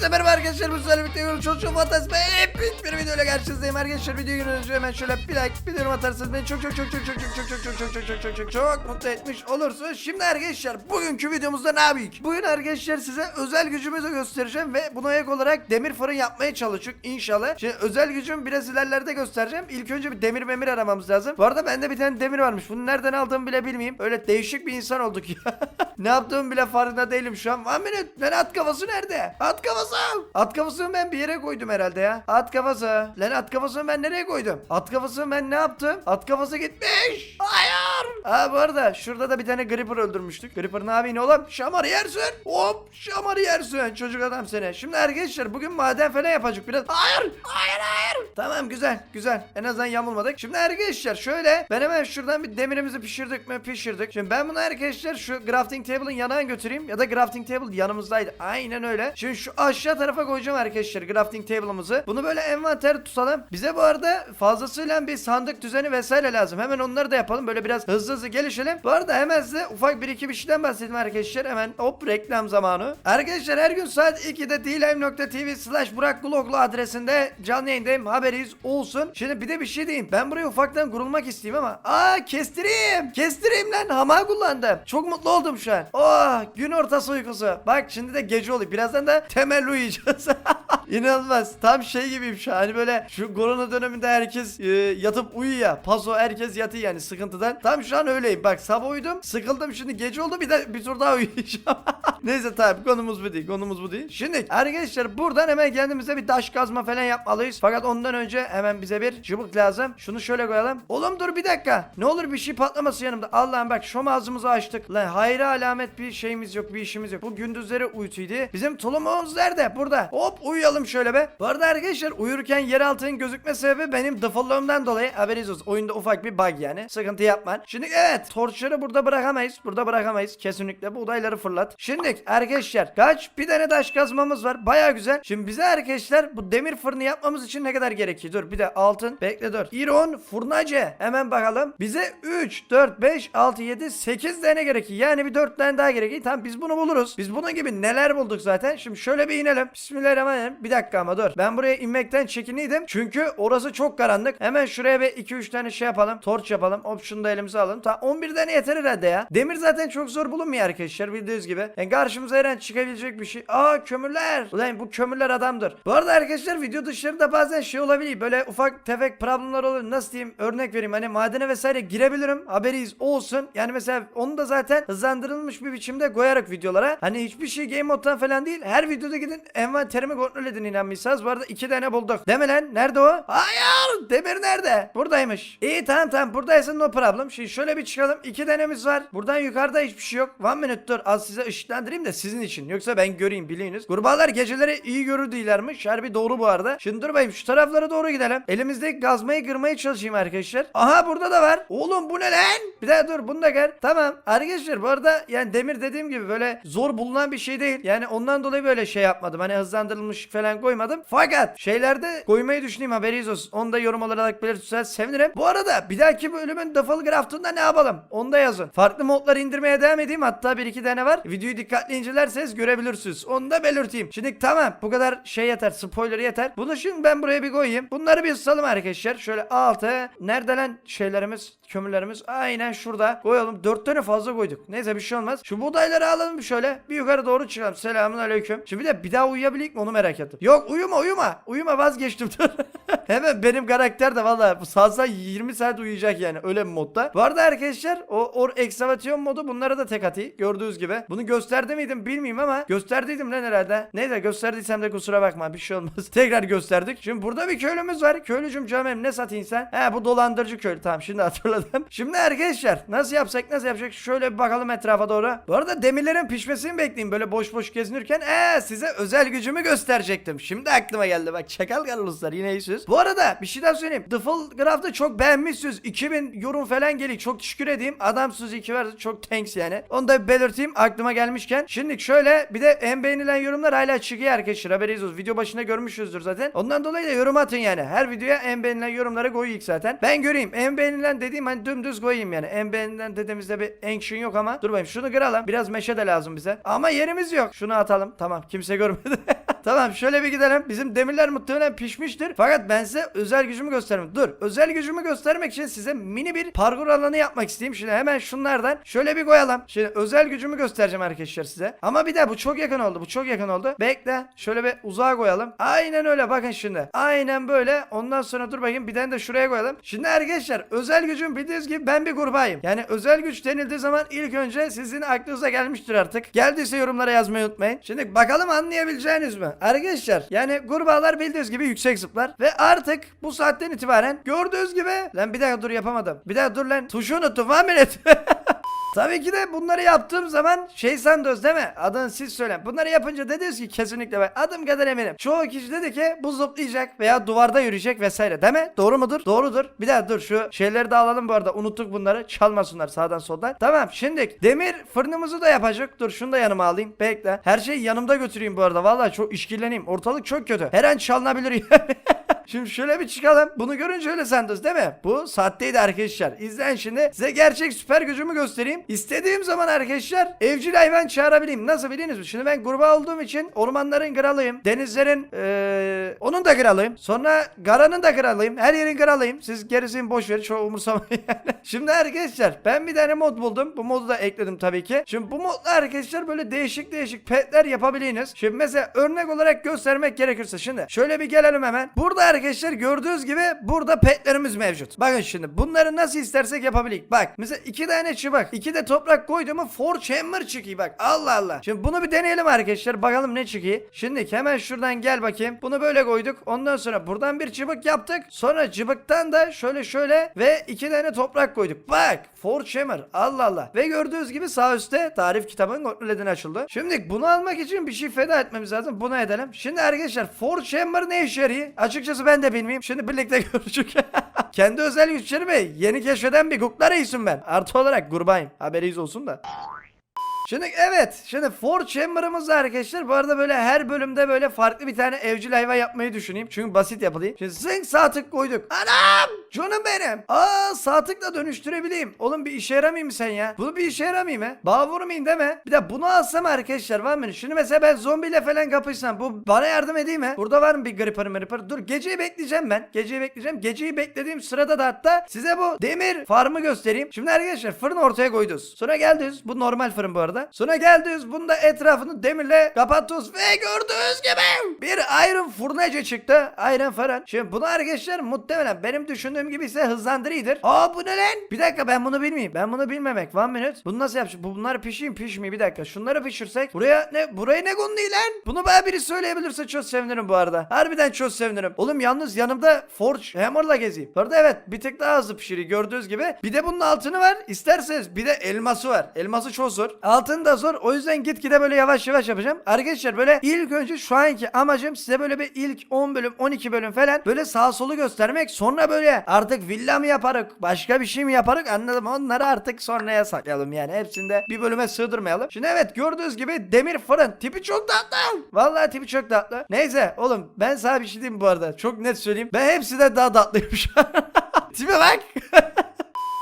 Hepinize merhaba arkadaşlar. Bu sizlerle birlikte yorum çok fantastik epik bir videoyla karşınızdayım arkadaşlar. Videoyu önce hemen şöyle bir like bir yorum atarsanız beni çok çok çok çok çok çok çok çok çok çok çok çok çok çok çok mutlu etmiş olursunuz. Şimdi arkadaşlar bugünkü videomuzda ne yapayım? Bugün arkadaşlar size özel gücümüzü göstereceğim ve buna ek olarak demir fırın yapmaya çalıştık inşallah. Şimdi özel gücüm biraz ilerlerde göstereceğim. İlk önce bir demir memir aramamız lazım. Bu arada bende bir tane demir varmış. Bunu nereden aldığımı bile bilmeyeyim. Öyle değişik bir insan olduk ya. ne yaptığımı bile farkında değilim şu an. Minute. Lan at kafası nerede? At kafası. At kafasını ben bir yere koydum herhalde ya. At kafası. Lan at kafasını ben nereye koydum? At kafasını ben ne yaptım? At kafası gitmiş. Hayır. Ha bu arada şurada da bir tane Gripper öldürmüştük. Gripper ne yapayım oğlum? Şamarı yersin. Hop şamarı yersin. Çocuk adam seni. Şimdi arkadaşlar bugün maden falan yapacak biraz. Hayır. Hayır hayır. Tamam güzel güzel. En azından yamulmadık. Şimdi arkadaşlar şöyle ben hemen şuradan bir demirimizi pişirdik mi? Pişirdik. Şimdi ben bunu arkadaşlar şu crafting table'ın yanına götüreyim ya da crafting table yanımızdaydı. Aynen öyle. Şimdi şu aşağı tarafa koyacağım arkadaşlar crafting table'ımızı. Bunu böyle envanter tutalım. Bize bu arada fazlasıyla bir sandık düzeni vesaire lazım. Hemen onları da yapalım. Böyle biraz hızlı hızlı gelişelim. Bu arada hemen size ufak bir iki bir şeyden bahsedeyim arkadaşlar. Hemen hop reklam zamanı. Arkadaşlar her gün saat 2'de dlm.tv slash Burak Gloglu adresinde canlı yayındayım. Haberiniz olsun. Şimdi bir de bir şey diyeyim. Ben buraya ufaktan kurulmak isteyeyim ama. Aa kestireyim. Kestireyim lan. Hama kullandım. Çok mutlu oldum şu an. Oh gün ortası uykusu. Bak şimdi de gece oluyor. Birazdan da temel uyuyacağız. İnanılmaz. Tam şey gibiyim şu an. Hani böyle şu korona döneminde herkes e, yatıp uyuyor. Paso herkes yatıyor yani sıkıntıdan. Tam şu an öyleyim. Bak sabah uyudum. Sıkıldım şimdi gece oldu. Bir de bir tur daha uyuyacağım. Neyse tabi konumuz bu değil. Konumuz bu değil. Şimdi arkadaşlar buradan hemen kendimize bir taş kazma falan yapmalıyız. Fakat ondan önce hemen bize bir çubuk lazım. Şunu şöyle koyalım. Oğlum dur bir dakika. Ne olur bir şey patlaması yanımda. Allah'ım bak şom ağzımızı açtık. Lan hayra alamet bir şeyimiz yok. Bir işimiz yok. Bu gündüzleri uyutuydu. Bizim tulumumuz nerede? Burada. Hop uyuyalım şöyle be. Bu arada arkadaşlar uyurken yer altının gözükme sebebi benim default'umdan dolayı haberiniz olsun. Oyunda ufak bir bug yani. Sıkıntı yapmayın. Şimdi evet torçları burada bırakamayız. Burada bırakamayız. Kesinlikle buğdayları fırlat. Şimdi arkadaşlar kaç bir tane taş kazmamız var. Baya güzel. Şimdi bize arkadaşlar bu demir fırını yapmamız için ne kadar gerekiyor? Dur bir de altın. Bekle dur. İron furnacı. Hemen bakalım. Bize 3, 4, 5, 6, 7, 8 tane gerekiyor. Yani bir 4 tane daha gerekiyor. Tamam biz bunu buluruz. Biz bunun gibi neler bulduk zaten. Şimdi şöyle bir inelim. Bismillahirrahmanirrahim. Bir dakika ama dur. Ben buraya inmekten çekiniydim. Çünkü orası çok karanlık. Hemen şuraya bir 2-3 tane şey yapalım. Torç yapalım. Şunu da elimize alalım. Tamam 11 tane yeter herhalde ya. Demir zaten çok zor bulunmuyor arkadaşlar bildiğiniz gibi. Yani karşımıza her an çıkabilecek bir şey. Aa kömürler. Ulan bu kömürler adamdır. Bu arada arkadaşlar video dışlarında bazen şey olabiliyor. Böyle ufak tefek problemler olur. Nasıl diyeyim? Örnek vereyim. Hani madene vesaire girebilirim. Haberiz olsun. Yani mesela onu da zaten hızlandırılmış bir biçimde koyarak videolara. Hani hiçbir şey game moddan falan değil. Her videoda gidin envanterimi kontrol edin inanmışsanız. Bu arada iki tane bulduk. Değil mi lan? Nerede o? Hayır. Demir nerede? Buradaymış. İyi tamam tamam. Buradaysa no problem. Şimdi şöyle bir çıkalım. İki tanemiz var. Buradan yukarıda hiçbir şey yok. One minute dur. Az size ışıklandırayım da sizin için. Yoksa ben göreyim biliyorsunuz. Kurbağalar geceleri iyi görür değillermiş. Harbi doğru bu arada. Şimdi dur bakayım şu taraflara doğru gidelim. Elimizdeki gazmayı kırmaya çalışayım arkadaşlar. Aha burada da var. Oğlum bu ne lan? Bir daha dur bunu da kır. Tamam. Arkadaşlar bu arada yani demir dediğim gibi böyle zor bulunan bir şey değil. Yani ondan dolayı böyle şey yapmadım. Hani hızlandırılmış falan koymadım. Fakat şeylerde koymayı düşüneyim haberiniz olsun. Onu da yorum olarak belirtirseniz sevinirim. Bu arada bir dahaki bölümün defalı graftında ne yapalım? Onu da yazın. Farklı modları indirmeye devam edeyim. Hatta bir iki tane var. Videoyu dikkatli incelerseniz görebilirsiniz. Onu da belirteyim. Şimdi tamam bu kadar şey yeter. Spoiler yeter. Bunu şimdi ben buraya bir koyayım. Bunları bir ısalım arkadaşlar. Şöyle altı. Nerede lan şeylerimiz? Kömürlerimiz. Aynen şurada. Koyalım. Dört tane fazla koyduk. Neyse bir şey olmaz. Şu buğdayları alalım şöyle. Bir yukarı doğru çıkalım. Selamun aleyküm. Şimdi bir de bir daha uyuyabilik mi onu merak ettim. Yok uyuma uyuma. Uyuma vazgeçtim. Hemen benim karakter de valla salsa 20 saat uyuyacak yani öyle bir modda. Bu arada arkadaşlar o or ekskavatyon modu bunlara da tek atayım. Gördüğünüz gibi. Bunu gösterdi miydim bilmiyorum ama gösterdiydim lan herhalde. Neyse gösterdiysem de kusura bakma bir şey olmaz. Tekrar gösterdik. Şimdi burada bir köylümüz var. Köylücüm canım ne satayım sen? He bu dolandırıcı köylü. Tamam şimdi hatırladım. Şimdi arkadaşlar nasıl yapsak nasıl yapacak? Şöyle bir bakalım etrafa doğru. Bu arada demirlerin pişmesini bekleyin. Böyle boş boş gezinirken ee size özel gücümü gösterecektim. Şimdi aklıma geldi bak çakal Carloslar yine iyisiniz. Bu arada bir şey daha söyleyeyim. Full Graft'ı çok beğenmişsiniz. 2000 yorum falan geliyor. Çok teşekkür edeyim. Adam 2 verdi. Çok thanks yani. Onu da belirteyim aklıma gelmişken. Şimdi şöyle bir de en beğenilen yorumlar hala çıkıyor arkadaşlar. Haberiniz olsun. Video başında görmüşüzdür zaten. Ondan dolayı da yorum atın yani. Her videoya en beğenilen yorumları koyuyuk zaten. Ben göreyim. En beğenilen dediğim hani dümdüz koyayım yani. En beğenilen dediğimizde bir action yok ama. Dur bakayım şunu kıralım. Biraz meşe de lazım bize. Ama yerimiz yok. Şunu atalım. Tamam kimse görmedi. tamam şöyle bir gidelim. Bizim demirler muhtemelen pişmiştir. Fakat ben size özel gücümü göstereyim. Dur özel gücümü göstermek için size mini bir parkur alanı yapmak isteyeyim. Şimdi hemen şunlardan şöyle bir koyalım. Şimdi özel gücümü göstereceğim arkadaşlar size. Ama bir de bu çok yakın oldu. Bu çok yakın oldu. Bekle. Şöyle bir uzağa koyalım. Aynen öyle bakın şimdi. Aynen böyle. Ondan sonra dur bakayım bir tane de şuraya koyalım. Şimdi arkadaşlar özel gücüm bildiğiniz gibi ben bir kurbağayım. Yani özel güç denildiği zaman ilk önce sizin aklınıza gelmiştir artık. Geldiyse yorumlara yazmayı unutmayın. Şimdi bakalım anlayabileceğiniz mi? Arkadaşlar yani kurbağalar bildiğiniz gibi yüksek zıplar. Ve artık bu saatten itibaren gördüğünüz gibi. Lan bir dakika dur yapamadım. Bir dakika dur lan. Tuşu unuttum. One minute. Tabii ki de bunları yaptığım zaman şey sandınız değil mi? Adını siz söyleyin. Bunları yapınca dediniz ki kesinlikle ben adım kadar eminim. Çoğu kişi dedi ki bu zıplayacak veya duvarda yürüyecek vesaire değil mi? Doğru mudur? Doğrudur. Bir daha dur şu şeyleri de alalım bu arada. Unuttuk bunları. Çalmasınlar sağdan soldan. Tamam şimdi demir fırınımızı da yapacak. Dur şunu da yanıma alayım. Bekle. Her şeyi yanımda götüreyim bu arada. Vallahi çok işkilleneyim. Ortalık çok kötü. Her an çalınabilir. Şimdi şöyle bir çıkalım. Bunu görünce öyle sandınız değil mi? Bu saatteydi arkadaşlar. İzleyin şimdi. Size gerçek süper gücümü göstereyim. İstediğim zaman arkadaşlar evcil hayvan çağırabileyim. Nasıl biliyorsunuz mu? Şimdi ben kurbağa olduğum için ormanların kralıyım. Denizlerin eee, onun da kralıyım. Sonra Gara'nın da kralıyım. Her yerin kralıyım. Siz gerisini boş verin. Çok umursamayın. Şimdi arkadaşlar ben bir tane mod buldum. Bu modu da ekledim tabii ki. Şimdi bu modla arkadaşlar böyle değişik değişik petler yapabilirsiniz. Şimdi mesela örnek olarak göstermek gerekirse şimdi şöyle bir gelelim hemen. Burada arkadaşlar gördüğünüz gibi burada petlerimiz mevcut. Bakın şimdi bunları nasıl istersek yapabilirik. Bak mesela iki tane çıbak, iki de toprak koyduğumu for chamber çıkıyor bak. Allah Allah. Şimdi bunu bir deneyelim arkadaşlar. Bakalım ne çıkıyor. Şimdi hemen şuradan gel bakayım. Bunu böyle koyduk. Ondan sonra buradan bir çıbık yaptık. Sonra çıbıktan da şöyle şöyle ve iki tane toprak koyduk. Bak for chamber. Allah Allah. Ve gördüğünüz gibi sağ üstte tarif kitabının kontrol edini açıldı. Şimdi bunu almak için bir şey feda etmemiz lazım. Bunu edelim. Şimdi arkadaşlar for chamber ne işe yarıyor? Açıkçası ben de bilmiyorum. Şimdi birlikte göreceğiz. Kendi özel güçlerimi yeni keşfeden bir kukla reisim ben. Artı olarak kurbayım. Haberiniz olsun da. Şimdi evet şimdi Ford Chamber'ımız arkadaşlar bu arada böyle her bölümde böyle farklı bir tane evcil hayvan yapmayı düşüneyim. Çünkü basit yapılayım. Şimdi zınk sağ tık koyduk. Anam! Canım benim. Aa sağ tıkla dönüştürebileyim. Oğlum bir işe yaramayayım sen ya? Bunu bir işe yaramayayım ha? Bağ vurmayayım deme. Bir de bunu alsam arkadaşlar var mı? Şimdi mesela ben zombiyle falan kapışsam bu bana yardım edeyim mi? Burada var mı bir gripper mripper? Dur geceyi bekleyeceğim ben. Geceyi bekleyeceğim. Geceyi beklediğim sırada da hatta size bu demir farmı göstereyim. Şimdi arkadaşlar fırını ortaya koydunuz. Sonra geldiniz. Bu normal fırın bu arada. Sonra geldiniz. Bunu da etrafını demirle kapattınız. Ve gördüğünüz gibi bir iron furnacı çıktı. Iron fırın. Şimdi bunu arkadaşlar muhtemelen benim düşündüğüm gibi ise hızlandırıdır. Aa bu ne lan? Bir dakika ben bunu bilmeyeyim. Ben bunu bilmemek. One minute. Bunu nasıl yapacağım? Bu bunları pişeyim pişmeyeyim. Bir dakika. Şunları pişirsek. Buraya ne? Buraya ne kondu lan? Bunu bana biri söyleyebilirse çok sevinirim bu arada. Harbiden çok sevinirim. Oğlum yalnız yanımda Forge Hammer'la gezeyim. Bu arada evet bir tık daha hızlı pişiriyor gördüğünüz gibi. Bir de bunun altını var. İsterseniz bir de elması var. Elması çok zor. Altını da zor. O yüzden gitgide böyle yavaş yavaş yapacağım. Arkadaşlar böyle ilk önce şu anki amacım size böyle bir ilk 10 bölüm 12 bölüm falan böyle sağ solu göstermek. Sonra böyle artık villa mı yaparık başka bir şey mi yaparık anladım. Onları artık sonraya saklayalım yani. Hepsini de bir bölüme sığdırmayalım. Şimdi evet gördüğünüz gibi demir fırın. Tipi çok tatlı. Vallahi tipi çok tatlı. Neyse oğlum ben sana bir şey diyeyim bu arada. Çok net söyleyeyim. Ben hepsinden daha tatlıyım şu bak.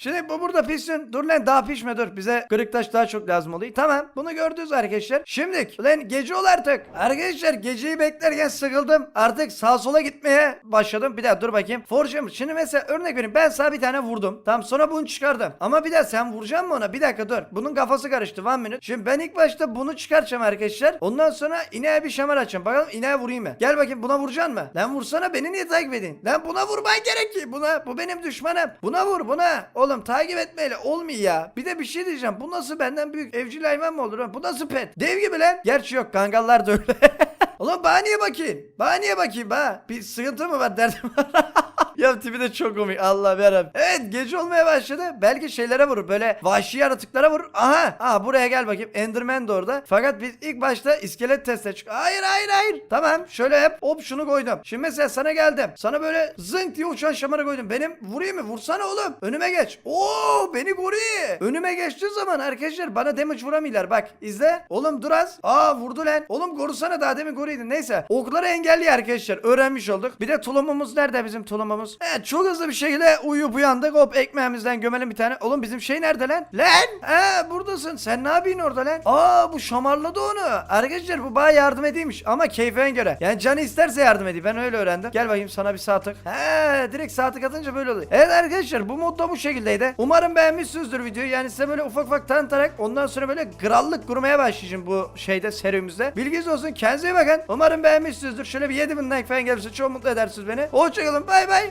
Şimdi bu burada pişsin. Dur lan daha pişme dur. Bize kırık taş daha çok lazım oluyor. Tamam bunu gördünüz arkadaşlar. Şimdi lan gece ol artık. Arkadaşlar geceyi beklerken sıkıldım. Artık sağa sola gitmeye başladım. Bir daha dur bakayım. Forjum. Şimdi mesela örnek vereyim. Ben sana bir tane vurdum. Tamam sonra bunu çıkardım. Ama bir daha sen vuracaksın mı ona? Bir dakika dur. Bunun kafası karıştı. One minute. Şimdi ben ilk başta bunu çıkartacağım arkadaşlar. Ondan sonra ineğe bir şamar açacağım. Bakalım ineğe vurayım mı? Gel bakayım buna vuracaksın mı? Lan vursana beni niye takip edin? Lan buna vurman gerek ki. Buna. Bu benim düşmanım. Buna vur buna. Oğlum takip etmeyle olmuyor ya. Bir de bir şey diyeceğim. Bu nasıl benden büyük evcil hayvan mı olur? Bu nasıl pet? Dev gibi lan. Gerçi yok kangallar da öyle. Oğlum bana niye bakayım? Bana niye bakayım ha? Bir sıkıntı mı var derdim. ya tipi de çok komik Allah yarabbim. Evet gece olmaya başladı. Belki şeylere vurur böyle vahşi yaratıklara vurur. Aha. Aha buraya gel bakayım. Enderman de orada. Fakat biz ilk başta iskelet teste çık. Hayır hayır hayır. Tamam şöyle yap. Hop şunu koydum. Şimdi mesela sana geldim. Sana böyle zınk diye uçan şamarı koydum. Benim vurayım mı? Vursana oğlum. Önüme geç. Oo beni koruyor. Önüme geçtiği zaman arkadaşlar bana damage vuramıyorlar. Bak izle. Oğlum dur az. Aa vurdu lan. Oğlum korusana daha demin koruydun. Neyse. Okları engelliyor arkadaşlar. Öğrenmiş olduk. Bir de tulumumuz nerede bizim tulumumuz? Uyuyoruz. Evet çok hızlı bir şekilde uyuyup uyandık. Hop ekmeğimizden gömelim bir tane. Oğlum bizim şey nerede lan? Lan! He buradasın. Sen ne yapıyorsun orada lan? Aa bu şamarladı onu. Arkadaşlar bu bana yardım edeymiş ama keyfine göre. Yani canı isterse yardım edeyim. Ben öyle öğrendim. Gel bakayım sana bir sağ tık. He direkt sağ tık atınca böyle oluyor. Evet arkadaşlar bu modda bu şekildeydi. Umarım beğenmişsinizdir videoyu. Yani size böyle ufak ufak tanıtarak ondan sonra böyle krallık kurmaya başlayacağım bu şeyde serimizde. Bilginiz olsun. Kendinize iyi bakın. Umarım beğenmişsinizdir. Şöyle bir 7000 like falan gelirse çok mutlu edersiniz beni. Hoşçakalın. Bay bay.